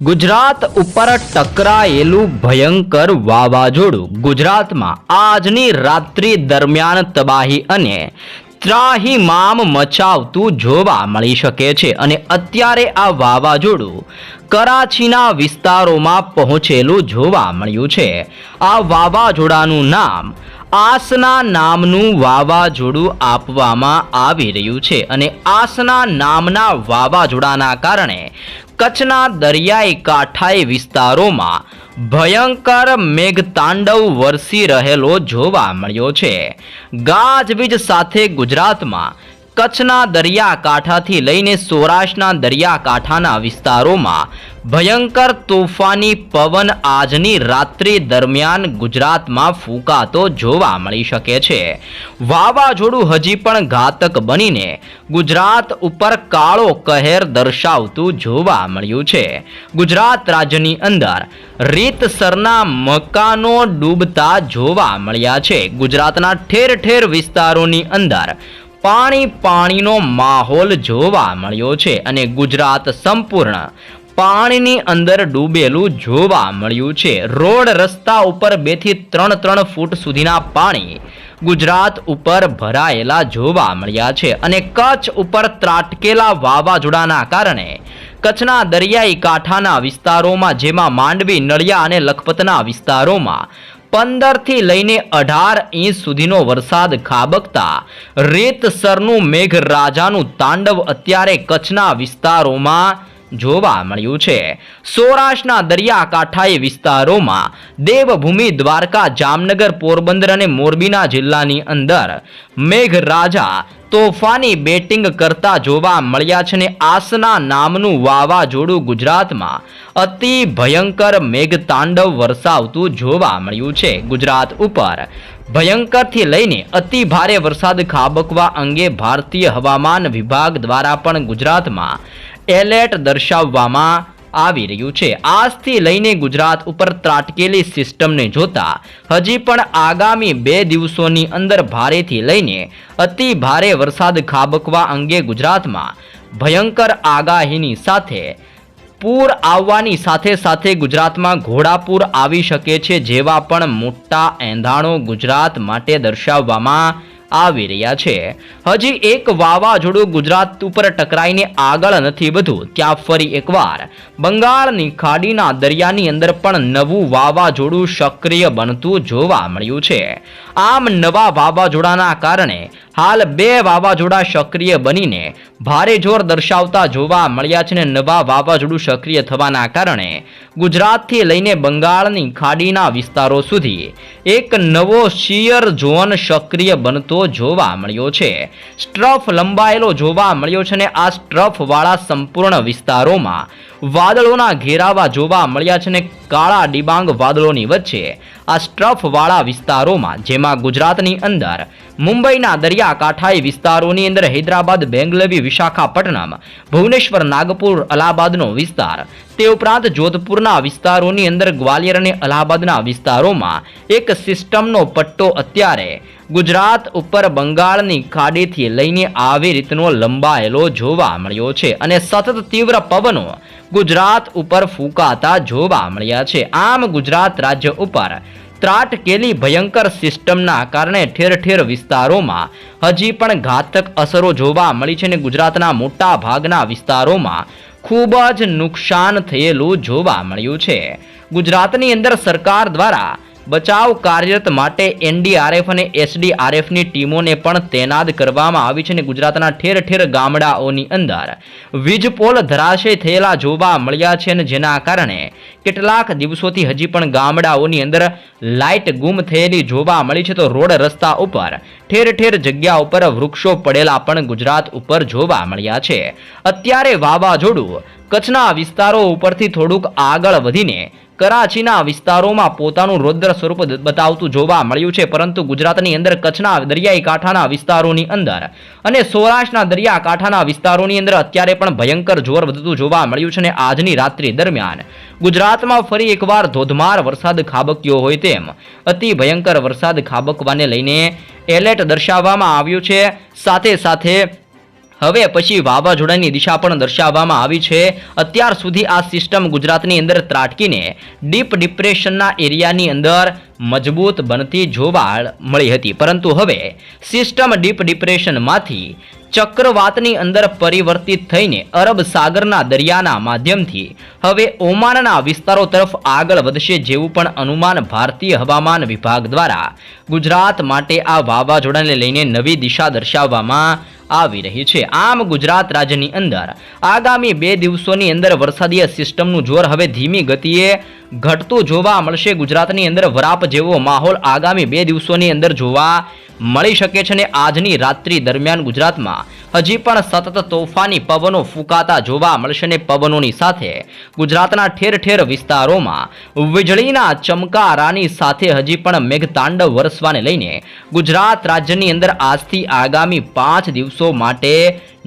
ગુજરાત ઉપર ટકરાયેલું ભયંકર વાવાઝોડું ગુજરાતમાં આજની રાત્રિ દરમિયાન તબાહી અને ત્રાહિમામ મચાવતું જોવા મળી શકે છે અને અત્યારે આ વાવાઝોડું કરાચીના વિસ્તારોમાં પહોંચેલું જોવા મળ્યું છે. આ વાવાઝોડાનું નામ આસના નામનું વાવાઝોડું આપવામાં આવી રહ્યું છે અને આસના નામના વાવાઝોડાના કારણે કચ્છના દરિયાઈ કાંઠાઈ વિસ્તારોમાં ભયંકર મેઘતાંડવ વરસી રહેલો જોવા મળ્યો છે. ગાજવીજ સાથે ગુજરાતમાં કચ્છના દરિયાકાંઠાથી લઈને સૌરાષ્ટ્રના દરિયાકાંઠાના વિસ્તારોમાં ભયંકર તોફાની પવન આજની રાત્રિ દરમિયાન ગુજરાતમાં ફૂંકાતો જોવા મળી શકે છે. વાવાઝોડું હજી પણ ઘાતક બનીને ગુજરાત ઉપર કાળો કહેર દર્શાવતું જોવા મળ્યું છે. ગુજરાત રાજ્યની અંદર રીતસરના મકાનો ડૂબતા જોવા મળ્યા છે. ગુજરાતના ઠેર ઠેર વિસ્તારોની અંદર પાણી પાણીનો માહોલ જોવા મળ્યો છે અને ગુજરાત સંપૂર્ણ પાણીની અંદર ડૂબેલું જોવા મળ્યું છે. રોડ રસ્તા ઉપર બેથી ત્રણ ત્રણ ફૂટ સુધીના પાણી ગુજરાત ઉપર ભરાયેલા જોવા મળ્યા છે અને કચ્છ ઉપર ત્રાટકેલા વાવાઝોડાના કારણે કચ્છના દરિયાઈ કાંઠાના વિસ્તારોમાં, જેમાં માંડવી, નળિયા અને લખપતના વિસ્તારોમાં પંદરથી લઈને અઢાર ઇંચ સુધીનો વરસાદ ખાબકતા. રેતસરનું મેઘરાજાનું તાંડવ અત્યારે કચ્છના વિસ્તારોમાં જોવા મળ્યું છે. સૌરાષ્ટ્રના દરિયાકાંઠાઈ વિસ્તારોમાં દેવભૂમિ, દ્વારકા, જામનગર, પોરબંદર અને મોરબીના જિલ્લાની અંદર મેઘરાજા તોફાની બેટિંગ કરતા જોવા મળ્યા છે ને આસના નામનું વાવાઝોડું ગુજરાતમાં અતિ ભયંકર મેઘતાંડવ વરસાવતું જોવા મળ્યું છે ગુજરાત ઉપર. ભયંકરથી લઈને અતિ ભારે વરસાદ ખાબકવા અંગે ભારતીય હવામાન વિભાગ દ્વારા પણ ગુજરાતમાં એલર્ટ દર્શાવવામાં આવી રહ્યું છે. આજથી લઈને ગુજરાત ઉપર ત્રાટકેલી સિસ્ટમને જોતા હજી પણ આગામી બે દિવસોની અંદર ભારેથી લઈને અતિ ભારે વરસાદ ખાબકવા અંગે ગુજરાતમાં ભયંકર આગાહીની સાથે પૂર આવવાની સાથે સાથે ગુજરાતમાં ઘોડાપૂર આવી શકે છે જેવા પણ મોટા એંધાણો ગુજરાત માટે દર્શાવવામાં આવી રહ્યા છે. હજી એક વાવાઝોડું ગુજરાત ઉપર ટકરાઈને આગળ નથી વધું ત્યાં ફરી એકવાર બંગાળની ખાડીના દરિયાની અંદર પણ નવું વાવાઝોડું સક્રિય બનતું જોવા મળ્યું છે. આમ નવા વાવાઝોડાના કારણે હાલ બે વાવાઝોડા સક્રિય બનીને ભારે જોર દર્શાવતા જોવા મળ્યા છે ને નવા વાવાઝોડું સક્રિય થવાના કારણે ગુજરાતથી લઈને બંગાળની ખાડીના વિસ્તારો સુધી એક નવો શિયર ઝોન સક્રિય બનતો જોવા મળ્યો છે. સ્ટ્રફ લંબાયેલો જોવા મળ્યો છે ને આ સ્ટ્રફવાળા સંપૂર્ણ વિસ્તારોમાં વાદળોના ઘેરાવા જોવા મળ્યા છે ને કાળા ડિબાંગ વાદળોની વચ્ચે આ સ્ટ્રફવાળા વિસ્તારોમાં, જેમાં ગુજરાતની અંદર મુંબઈના દરિયાકાંઠાઈ વિસ્તારોની અંદર હૈદરાબાદ, બેંગલવી, વિશાખાપટ્ટનમ, ભુવનેશ્વર, નાગપુર, અલ્હાબાદનો વિસ્તાર. તે ઉપરાંત જોધપુરના વિસ્તારોની અંદર ગ્વાલિયર અને અલ્હાબાદના વિસ્તારોમાં એક સિસ્ટમનો પટ્ટો અત્યારે ગુજરાત ઉપર બંગાળની ખાડીથી લઈને આવી રીતનો લંબાયેલો જોવા મળ્યો છે અને સતત તીવ્ર પવનો ગુજરાત ઉપર ફૂંકાતા જોવા મળ્યા છે. આમ ગુજરાત રાજ્ય ઉપર ત્રાટકેલી ભયંકર સિસ્ટમના કારણે ઠેર ઠેર વિસ્તારોમાં હજી પણ ઘાતક અસરો જોવા મળી છે અને ગુજરાતના મોટા ભાગના વિસ્તારોમાં ખૂબ જ નુકસાન થયેલું જોવા મળ્યું છે. ગુજરાતની અંદર સરકાર દ્વારા બચાવ કાર્યરત માટે એનડીઆરએફ અને એસડીઆરએફની ટીમોને પણ તૈનાત કરવામાં આવી છે અને ગુજરાતના ઠેર ઠેર ગામડાઓની અંદર વીજપોલ ધરાશય થયેલા જોવા મળ્યા છે અને જેના કારણે કેટલાક દિવસોથી હજી પણ ગામડાઓની અંદર લાઇટ ગુમ થયેલી જોવા મળી છે. તો રોડ રસ્તા ઉપર ઠેર ઠેર જગ્યા ઉપર વૃક્ષો પડેલા પણ ગુજરાત ઉપર જોવા મળ્યા છે. અત્યારે વાવાઝોડું કચ્છના વિસ્તારો ઉપરથી થોડુંક આગળ વધીને કરાચીના વિસ્તારોમાં પોતાનું રૌદ્ર સ્વરૂપ બતાવતું જોવા મળ્યું છે, પરંતુ ગુજરાતની અંદર કચ્છના દરિયાઈ કાંઠાના વિસ્તારોની અંદર અને સૌરાષ્ટ્રના દરિયાકાંઠાના વિસ્તારોની અંદર અત્યારે પણ ભયંકર જોર વધતું જોવા મળ્યું છે અને આજની રાત્રિ દરમિયાન ગુજરાતમાં ફરી એકવાર ધોધમાર વરસાદ ખાબક્યો હોય તેમ અતિ ભયંકર વરસાદ ખાબકવાને લઈને એલર્ટ દર્શાવવામાં આવ્યું છે. સાથે સાથે હવે પછી વાવાઝોડાની દિશા પણ દર્શાવવામાં આવી છે. અત્યાર સુધી આ સિસ્ટમ ગુજરાતની અંદર ત્રાટકીને ડીપ ડિપ્રેશનના એરિયાની અંદર મજબૂત બનતી જોવા મળી હતી. પરંતુ હવે સિસ્ટમ ડીપ ડિપ્રેશનમાંથી ચક્રવાતની અંદર પરિવર્તિત થઈને અરબ સાગરના દરિયાના માધ્યમથી હવે ઓમાનના વિસ્તારો તરફ આગળ વધશે જેવું પણ અનુમાન ભારતીય હવામાન વિભાગ દ્વારા ગુજરાત માટે આ વાવાઝોડાને લઈને નવી દિશા દર્શાવવામાં આવી રહી છે. આમ ગુજરાત રાજ્યની અંદર આગામી બે દિવસોની અંદર વરસાદીય સિસ્ટમનું જોર હવે ધીમી ગતિએ ઘટતું જોવા મળશે. ગુજરાતની અંદર વરાપ જેવો માહોલ આગામી બે દિવસોની અંદર જોવા મળી શકે છે અને આજની રાત્રિ દરમિયાન ગુજરાતમાં. હજી પણ સતત તોફાની પવનો ફૂંકાતા જોવા મળશે અને પવનોની સાથે. ગુજરાતના ઠેર ઠેર વિસ્તારોમાં વીજળીના ચમકારાની સાથે હજી પણ મેઘતાંડવ વરસવાને લઈને ગુજરાત રાજ્યની અંદર આજથી આગામી પાંચ દિવસો માટે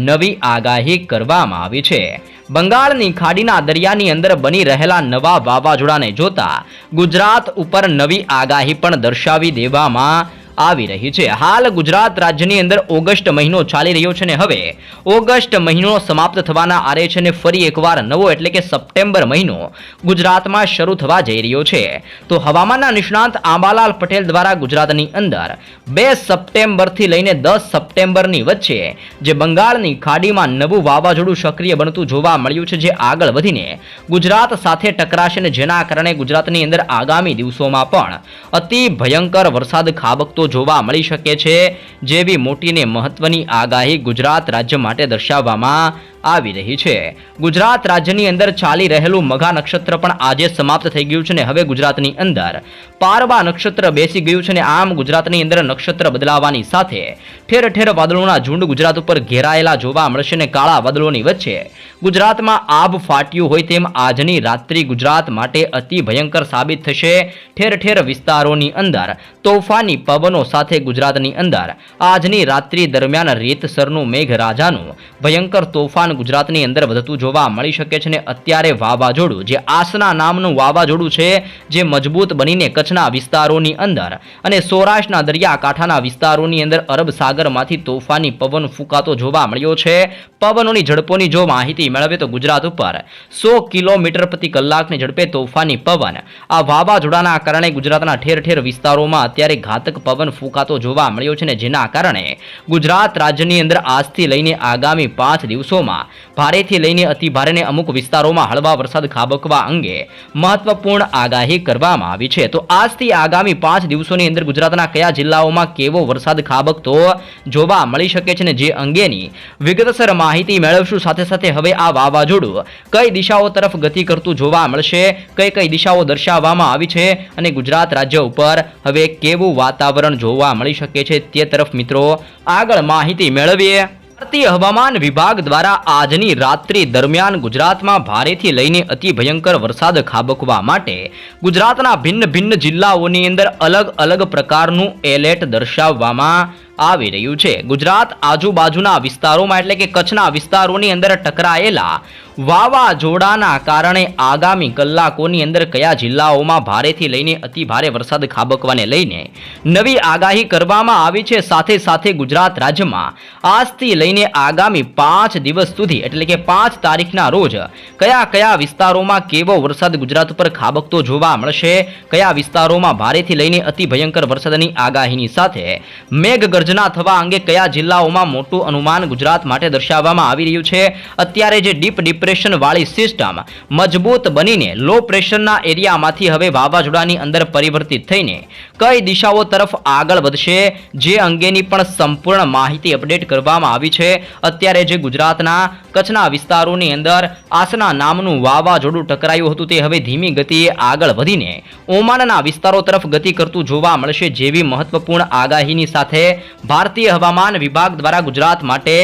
નવી આગાહી કરવામાં આવી છે. બંગાળની ખાડીના દરિયાની અંદર બની રહેલા નવા વાવાઝોડાને જોતા ગુજરાત ઉપર નવી આગાહી પણ દર્શાવી દેવામાં આવી રહી છે. હાલ ગુજરાત રાજ્યની અંદર ઓગસ્ટ મહિનો ચાલી રહ્યો છે ને હવે ઓગસ્ટ મહિનો સમાપ્ત થવાના આરે છે ને ફરી એકવાર નવો એટલે કે સપ્ટેમ્બર મહિનો ગુજરાતમાં શરૂ થવા જઈ રહ્યો છે. તો હવામાનના નિષ્ણાંત આંબાલાલ પટેલ દ્વારા ગુજરાતની અંદર બે સપ્ટેમ્બરથી લઈને દસ સપ્ટેમ્બરની વચ્ચે જે બંગાળની ખાડીમાં નવું વાવાઝોડું સક્રિય બનતું જોવા મળ્યું છે, જે આગળ વધીને ગુજરાત સાથે ટકરાશે ને જેના કારણે ગુજરાતની અંદર આગામી દિવસોમાં પણ અતિ ભયંકર વરસાદ ખાબકતો જોવા મળી શકે છે. જેવી મોટી ને મહત્વની આગાહી ગુજરાત રાજ્ય માટે દર્શાવવામાં આવી રહી છે. ગુજરાત રાજ્યની અંદર ચાલી રહેલું મઘા નક્ષત્ર પણ આજે સમાપ્ત થઈ ગયું છે ને હવે ગુજરાતની અંદર પારવા નક્ષત્ર બેસી ગયું છે ને આમ ગુજરાતની અંદર નક્ષત્ર બદલાવાની સાથે ઠેર ઠેર વાદળોના ઝુંડ ગુજરાત ઉપર ઘેરાયેલા જોવા મળશે ને કાળા વાદળોની વચ્ચે ગુજરાતમાં આબ ફાટ્યું હોય તેમ આજની રાત્રિ ગુજરાત માટે અતિ ભયંકર સાબિત થશે. ઠેર ઠેર વિસ્તારોની અંદર તોફાની પવનો સાથે ગુજરાતની અંદર આજની રાત્રિ દરમિયાન રેતસરનું મેઘરાજાનું ભયંકર તોફાન ગુજરાતની અંદર વધતું જોવા મળી શકે છે ને અત્યારે વાવાઝોડું, જે આસના નામનું વાવાઝોડું છે, જે મજબૂત બનીને કચ્છના વિસ્તારોની અંદર અને સૌરાષ્ટ્રના દરિયાકાંઠાના વિસ્તારોની અંદર અરબ સાગરમાંથી તોફાની પવન ફૂંકાતો જોવા મળ્યો છે. પવનોની ઝડપોની જો માહિતી મેળવે તો ગુજરાત ઉપર સો કિલોમીટર પ્રતિ કલાકની ઝડપે તોફાની પવન. આ વાવાઝોડાના કારણે ગુજરાતના ઠેર ઠેર વિસ્તારોમાં અત્યારે ઘાતક પવન ફૂંકાતો જોવા મળ્યો છે ને જેના કારણે ગુજરાત રાજ્યની અંદર આજથી લઈને આગામી પાંચ દિવસોમાં ભારેથી લઈને અતિ ભારે અમુક વિસ્તારોમાં હળવા વરસાદ ખાબકવા અંગે મહત્વપૂર્ણ આગાહી કરવામાં આવી છે. તો આજથી આગામી પાંચ દિવસોની અંદર ગુજરાતના કયા જિલ્લાઓમાં કેવો વરસાદ ખાબકતો જોવા મળી શકે છે ને જે અંગેની વિગતસર માહિતી મેળવશું. સાથે સાથે હવે આ વાવાઝોડું કઈ દિશાઓ તરફ ગતિ કરતું જોવા મળશે, કઈ કઈ દિશાઓ દર્શાવવામાં આવી છે અને ગુજરાત રાજ્ય ઉપર હવે કેવું વાતાવરણ જોવા મળી શકે છે તે તરફ મિત્રો આગળ માહિતી મેળવીએ. ભારતીય હવામાન વિભાગ દ્વારા આજની રાત્રિ દરમિયાન ગુજરાતમાં ભારેથી લઈને અતિ ભયંકર વરસાદ ખાબકવા માટે ગુજરાતના ભિન્ન ભિન્ન જિલ્લાઓની અંદર અલગ અલગ પ્રકારનું એલર્ટ દર્શાવવામાં આવી રહ્યું છે. ગુજરાત આજુબાજુના વિસ્તારોમાં એટલે કે કચ્છના વિસ્તારોની અંદર ટકરાયેલા વાવાઝોડાના કારણે આગામી કલાકોની અંદર કયા જિલ્લાઓમાં ભારેથી લઈને અતિ ભારે વરસાદ ખાબકવાને લઈને નવી આગાહી કરવામાં આવી છે. સાથે સાથે ગુજરાત રાજ્યમાં આજથી લઈને આગામી પાંચ દિવસ સુધી એટલે કે પાંચ તારીખના રોજ કયા કયા વિસ્તારોમાં કેવો વરસાદ ગુજરાત ઉપર ખાબકતો જોવા મળશે? કયા વિસ્તારોમાં ભારેથી લઈને અતિ ભયંકર વરસાદની આગાહીની સાથે મેઘ ગર્જના થવા અંગે કયા જિલ્લાઓમાં મોટું અનુમાન ગુજરાત માટે દર્શાવવામાં આવી રહ્યું છે? અત્યારે જે ડીપ ડિપ્રેશન વાળી સિસ્ટમ મજબૂત બનીને લો પ્રેશરના એરિયામાંથી હવે વાવાઝોડાની અંદર પરિવર્તિત થઈને કઈ દિશાઓ તરફ આગળ વધશે, જે અંગેની પણ સંપૂર્ણ માહિતી અપડેટ કરવામાં આવી છે. અત્યારે જે ગુજરાતના કચ્છના વિસ્તારોની અંદર આસના નામનું વાવાઝોડું ટકરાયું હતું તે હવે ધીમી ગતિએ આગળ વધીને ઓમાનના વિસ્તારો તરફ ગતિ કરતું જોવા મળશે જેવી મહત્વપૂર્ણ આગાહીની સાથે ભારતીય હવામાન વિભાગ દ્વારા ગુજરાત માટે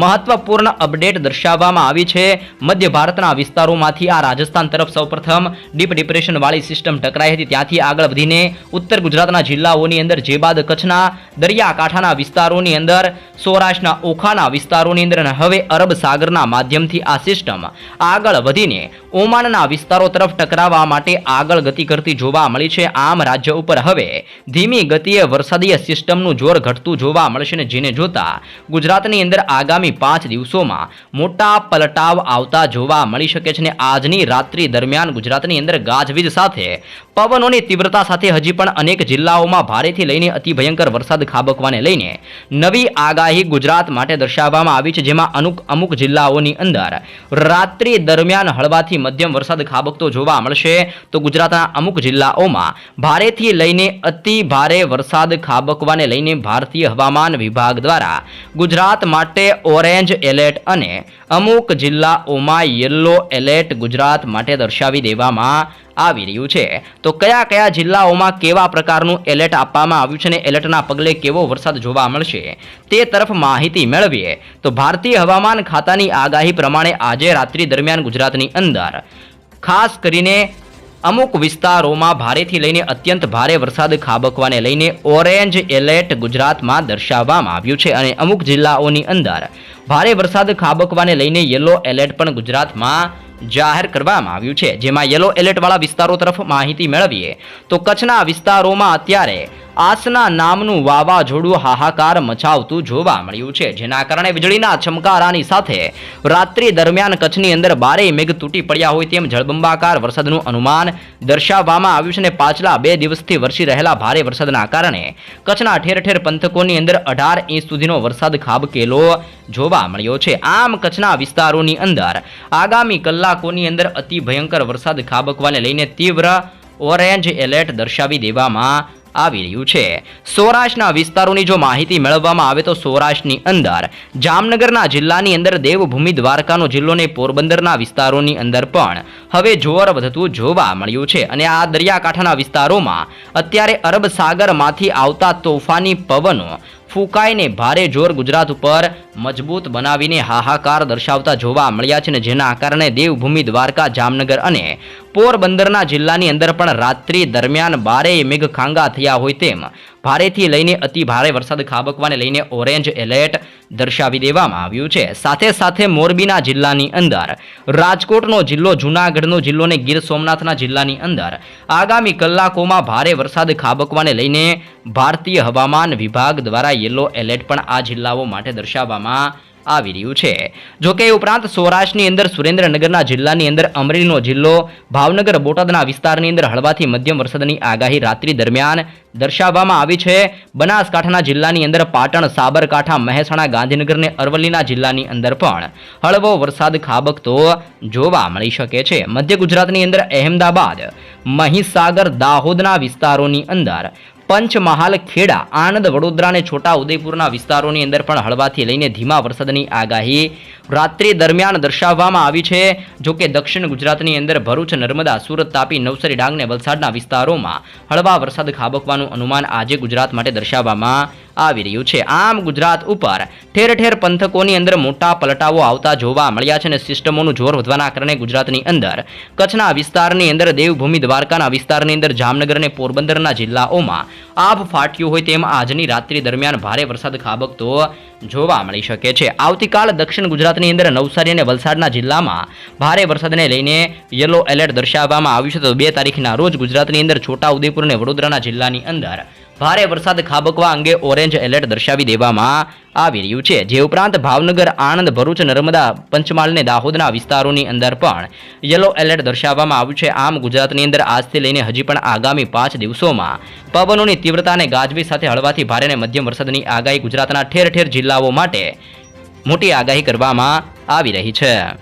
મહત્વપૂર્ણ અપડેટ દર્શાવવામાં આવી છે. મધ્ય ભારતના વિસ્તારોમાંથી આ રાજસ્થાન તરફ સૌપ્રથમ ડીપ ડિપ્રેશનવાળી સિસ્ટમ ટકરાઈ હતી. ત્યાંથી આગળ વધીને ઉત્તર ગુજરાતના જિલ્લાઓની અંદર જે બાદ કચ્છના દરિયાકાંઠાના વિસ્તારોની અંદર, સૌરાષ્ટ્રના ઓખાના વિસ્તારોની અંદર હવે અરબ સાગરના માધ્યમથી આ સિસ્ટમ આગળ વધીને ઓમાનના વિસ્તારો તરફ ટકરાવવા માટે આગળ ગતિ કરતી જોવા મળી છે. આમ રાજ્ય ઉપર હવે ધીમી ગતિએ વરસાદીય સિસ્ટમનું જોર ઘટતું જોવા મળશે ને જેને જોતા ગુજરાતની અંદર આગામી પાંચ દિવસોમાં મોટા પલટાવ આવતા જોવા મળી શકે છે ને આજની રાત્રિ દરમિયાન ગુજરાતની અંદર ગાજવીજ સાથે પવનોની તીવ્રતા સાથે હજી પણ અનેક જિલ્લાઓમાં ભારેથી લઈને અતિ ભયંકર વરસાદ ખાબકવાને લઈને નવી આગાહી ગુજરાત માટે દર્શાવવામાં આવી છે, જેમાં અનુક અમુક જિલ્લાઓની અંદર રાત્રિ દરમિયાન હળવાથી મધ્યમ વરસાદ ખાબકતો જોવા મળશે. તો ગુજરાતના અમુક જિલ્લાઓમાં ભારેથી લઈને અતિ ભારે વરસાદ ખાબકવાને લઈને ભારતીય હવામાન વિભાગ દ્વારા ગુજરાત માટે ઓરેન્જ એલર્ટ અને અમુક જિલ્લાઓમાં યલો એલર્ટ ગુજરાત માટે દર્શાવી દેવામાં આવી રહ્યું છે. તો કયા કયા જિલ્લાઓમાં કેવા પ્રકારનું એલર્ટ આપવામાં આવ્યું છે અને એલર્ટના પગલે કેવો વરસાદ જોવા મળશે તે તરફ માહિતી મેળવીએ. તો ભારતીય હવામાન ખાતાની આગાહી પ્રમાણે આજે રાત્રિ દરમિયાન ગુજરાતની અંદર ખાસ કરીને અમુક વિસ્તારોમાં ભારેથી લઈને અત્યંત ભારે વરસાદ ખાબકવાને લઈને ઓરેન્જ એલર્ટ ગુજરાતમાં દર્શાવવામાં આવ્યું છે અને અમુક જિલ્લાઓની અંદર ભારે વરસાદ ખાબકવાને લઈને યલો એલર્ટ પણ ગુજરાતમાં જાહેર કરવામાં આવ્યું છે. જેમાં યલો એલર્ટવાળા વિસ્તારો તરફ માહિતી મેળવીએ તો કચ્છના વિસ્તારોમાં અત્યારે આસના નામનું વાવાઝોડું હાહાકાર મચાવતું જોવા મળ્યું છે, જેના કારણે વીજળીના ચમકારાની સાથે રાત્રિ દરમિયાન કચ્છની અંદર બારે મેઘ તૂટી પડ્યા હોય તેમ જળબંબાકાર વરસાદનું અનુમાન દર્શાવવામાં આવ્યું છે અને પાછલા બે દિવસથી વરસી રહેલા ભારે વરસાદના કારણે કચ્છના ઠેર ઠેર પંથકોની અંદર અઢાર ઇંચ સુધીનો વરસાદ ખાબકેલો જોવા મળ્યો છે. આમ કચ્છના વિસ્તારોની અંદર આગામી કલાકોની અંદર અતિ ભયંકર વરસાદ ખાબકવાને લઈને તીવ્ર ઓરેન્જ એલર્ટ દર્શાવી દેવામાં આવી રહ્યું છે. સૌરાષ્ટ્રના વિસ્તારોની જો માહિતી મેળવવામાં આવે તો સૌરાષ્ટ્રની અંદર, જામનગરના જિલ્લાની અંદર દેવભૂમિ દ્વારકાનો જિલ્લો ને પોરબંદરના વિસ્તારોની અંદર પણ હવે જોર વધતું જોવા મળ્યું છે. અને આ દરિયાકાંઠાના વિસ્તારોમાં અત્યારે અરબ સાગરમાંથી આવતા તોફાની પવનો ફૂંકાઈને ભારે જોર ગુજરાત ઉપર મજબૂત બનાવીને હાહાકાર દર્શાવતા જોવા મળ્યા છે. ને જેના કારણે દેવભૂમિ દ્વારકા, જામનગર અને પોરબંદરના જિલ્લાની અંદર પણ રાત્રિ દરમિયાન બારેય મેઘ ખાંગા થયા હોય તેમ ભારેથી લઈને અતિ ભારે વરસાદ ખાબકવાને લઈને ઓરેન્જ એલર્ટ દર્શાવી દેવામાં આવ્યું છે. સાથે સાથે મોરબીના જિલ્લાની અંદર, રાજકોટનો જિલ્લો, જૂનાગઢનો જિલ્લો અને ગીર સોમનાથના જિલ્લાની અંદર આગામી કલાકોમાં ભારે વરસાદ ખાબકવાને લઈને ભારતીય હવામાન વિભાગ દ્વારા યલો એલર્ટ પણ આ જિલ્લાઓ માટે દર્શાવવામાં આવી રહ્યું છે. જોકે એ ઉપરાંત સૌરાષ્ટ્રની અંદર સુરેન્દ્રનગરના જિલ્લાની અંદર અમરેલીનો જિલ્લો, ભાવનગર, બોટાદના વિસ્તારની અંદર હળવાથી મધ્યમ વરસાદની આગાહી રાત્રિ દરમિયાન દર્શાવવામાં આવી છે. બનાસકાંઠાના જિલ્લાની અંદર પાટણ, સાબરકાંઠા, મહેસાણા, ગાંધીનગર અને અરવલ્લીના જિલ્લાની અંદર પણ હળવો વરસાદ ખાબકતો જોવા મળી શકે છે. મધ્ય ગુજરાતની અંદર અહેમદાબાદ, મહીસાગર, દાહોદના વિસ્તારોની અંદર પંચમહાલ ખેડા આણંદ, વડોદરા અને છોટા ઉદયપુરના વિસ્તારોની અંદર પણ હળવાથી લઈને ધીમા વરસાદની આગાહી રાત્રિ દરમિયાન દર્શાવવામાં આવી છે. જો કે દક્ષિણ ગુજરાતની અંદર ભરૂચ, નર્મદા, સુરત તાપી, નવસારી, ડાંગ અને વલસાડના વિસ્તારોમાં હળવા વરસાદ ખાબકવાનું અનુમાન આજે ગુજરાત માટે દર્શાવવામાં આવી રહ્યું છે. આમ ગુજરાત ઉપર ઠેર ઠેર પંથકોની અંદર મોટા પલટાઓ આવતા જોવા મળ્યા છે અને સિસ્ટમોનું જોર વધવાના કારણે ગુજરાતની અંદર કચ્છના વિસ્તારની અંદર દેવભૂમિ દ્વારકાના વિસ્તારની અંદર જામનગર અને પોરબંદરના જિલ્લાઓમાં આભ ફાટ્યું હોય તેમ આજની રાત્રિ દરમિયાન ભારે વરસાદ ખાબકતો જોવા મળી શકે છે. આવતીકાલ દક્ષિણ ગુજરાતની અંદર નવસારી અને વલસાડના જિલ્લામાં ભારે વરસાદને લઈને યલો એલર્ટ દર્શાવવામાં આવ્યું છે. તો બે તારીખના રોજ ગુજરાતની અંદર છોટા ઉદેપુર અને વડોદરાના જિલ્લાની અંદર ભારે વરસાદ ખાબકવા અંગે ઓરેન્જ એલર્ટ દર્શાવી દેવામાં આવી રહ્યું છે. જે ઉપરાંત ભાવનગર, આણંદ, ભરૂચ, નર્મદા, પંચમહાલ અને દાહોદના વિસ્તારોની અંદર પણ યલો એલર્ટ દર્શાવવામાં આવ્યું છે. આમ ગુજરાતની અંદર આજથી લઈને હજી પણ આગામી પાંચ દિવસોમાં પવનોની તીવ્રતા અને ગાજવી સાથે હળવાથી ભારે અને મધ્યમ વરસાદની આગાહી ગુજરાતના ઠેર ઠેર જિલ્લાઓ માટે મોટી આગાહી કરવામાં આવી રહી છે.